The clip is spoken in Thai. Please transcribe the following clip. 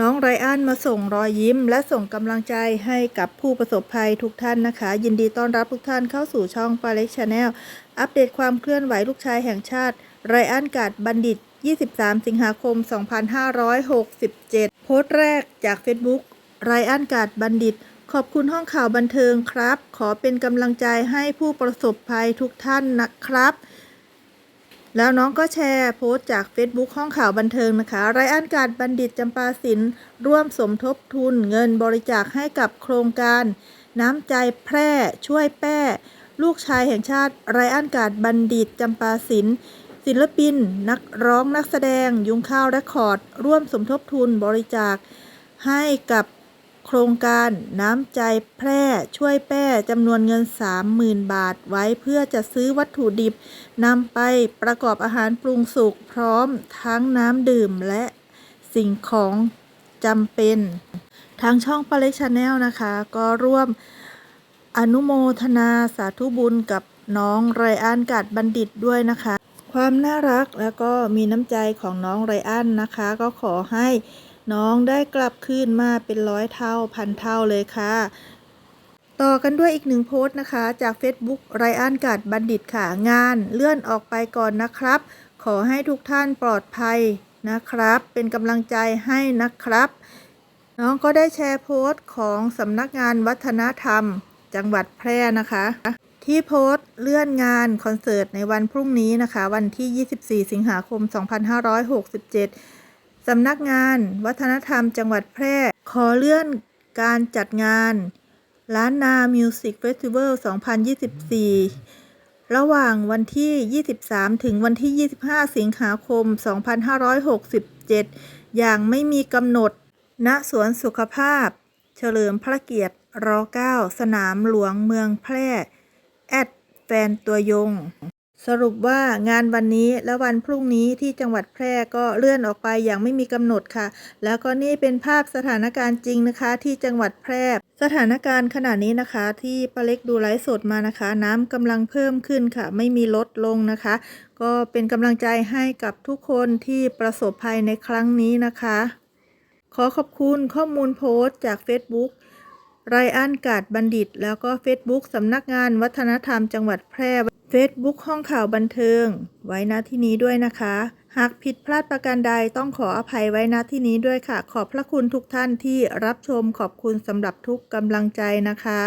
น้องไรอันมาส่งรอยยิ้ม และส่งกำลังใจให้กับผู้ประสบภัยทุกท่านนะคะ ยินดีต้อนรับทุกท่านเข้าสู่ช่องปาเล็กชาแนลอัปเดตความเคลื่อนไหวลูกชายแห่งชาติ ไรอันกาดบัณฑิต 23 สิงหาคม 2567 โพสต์แรกจาก Facebook ไรอันกาดบัณฑิต ขอบคุณห้องข่าวบันเทิงครับ ขอเป็นกำลังใจให้ผู้ประสบภัยทุกท่านนะครับ แล้วน้องก็แชร์โพสต์จาก Facebook ห้องข่าวบันเทิงนะคะ ไรอันการบัณฑิตจำปาสินร่วมสมทบทุนเงินบริจาคให้กับโครงการ น้ำใจแพร่ช่วยแป้ ลูกชายแห่งชาติไรอันการบัณฑิตจำปาสินศิลปิน นักร้องนักแสดง ยุงข้าวและคอร์ด ร่วมสมทบทุนบริจาคให้กับ โครงการน้ำใจแพร่ช่วยแป้จำนวนเงิน 30,000 บาทไว้เพื่อจะซื้อวัตถุดิบนำไปประกอบอาหารปรุงสุกพร้อมทั้งน้ำดื่มและสิ่งของจำเป็น ทางช่องปาเล็กชาแนลนะคะ ก็ร่วมอนุโมทนาสาธุบุญกับน้องไรอันกาดบัณฑิตด้วยนะคะ ความน่ารักแล้วก็มีน้ำใจของน้องไรอันนะคะ ก็ขอให้ น้องได้กลับคืนมาเป็นร้อยเท่าพันเท่าเลยค่ะ ต่อกันด้วยอีกหนึ่งโพสต์นะคะ จาก Facebook ไรอันกาดบัณฑิตค่ะ งานเลื่อนออกไปก่อนนะครับ ขอให้ทุกท่านปลอดภัยนะครับ เป็นกำลังใจให้นะครับ น้องก็ได้แชร์โพสต์ของสำนักงานวัฒนธรรม จังหวัดแพร่นะคะที่โพสต์เลื่อนงานคอนเสิร์ตในวันพรุ่งนี้นะคะ วันที่ 24 สิงหาคม 2567 สำนักงานวัฒนธรรมจังหวัดแพร่ ขอเลื่อนการจัดงานล้านนามิวสิกเฟสติวัล2024 ระหว่างวันที่ 23 ถึงวันที่ 25 สิงหาคม 2567 อย่างไม่มีกำหนด ณ สวนสุขภาพ เฉลิมพระเกียรติร9สนามหลวงเมืองแพร่ แอดแฟนตัวยง สรุปว่างานวันนี้และวันพรุ่งนี้ที่จังหวัดแพร่ก็เลื่อนออกไปอย่างไม่มีกำหนดค่ะ แล้วก็นี่เป็นภาพสถานการณ์จริงนะคะ ที่จังหวัดแพร่สถานการณ์ขณะนี้นะคะ ที่ป้าเล็กดูไลฟ์สดมานะคะ น้ำกำลังเพิ่มขึ้นค่ะ ไม่มีลดลงนะคะ ก็เป็นกำลังใจให้กับทุกคนที่ประสบภัยในครั้งนี้นะคะ ขอขอบคุณข้อมูลโพสต์จาก Facebook ไรอันกาดบัณฑิต แล้วก็ Facebook สำนักงานวัฒนธรรมจังหวัดแพร่ Facebook ห้องข่าวบันเทิง ไว้ณที่นี้ด้วยนะคะ หากผิดพลาดประการใดต้องขออภัยไว้ณที่นี้ด้วยค่ะ ขอบพระคุณทุกท่านที่รับชมขอบคุณสำหรับทุกกำลังใจนะคะ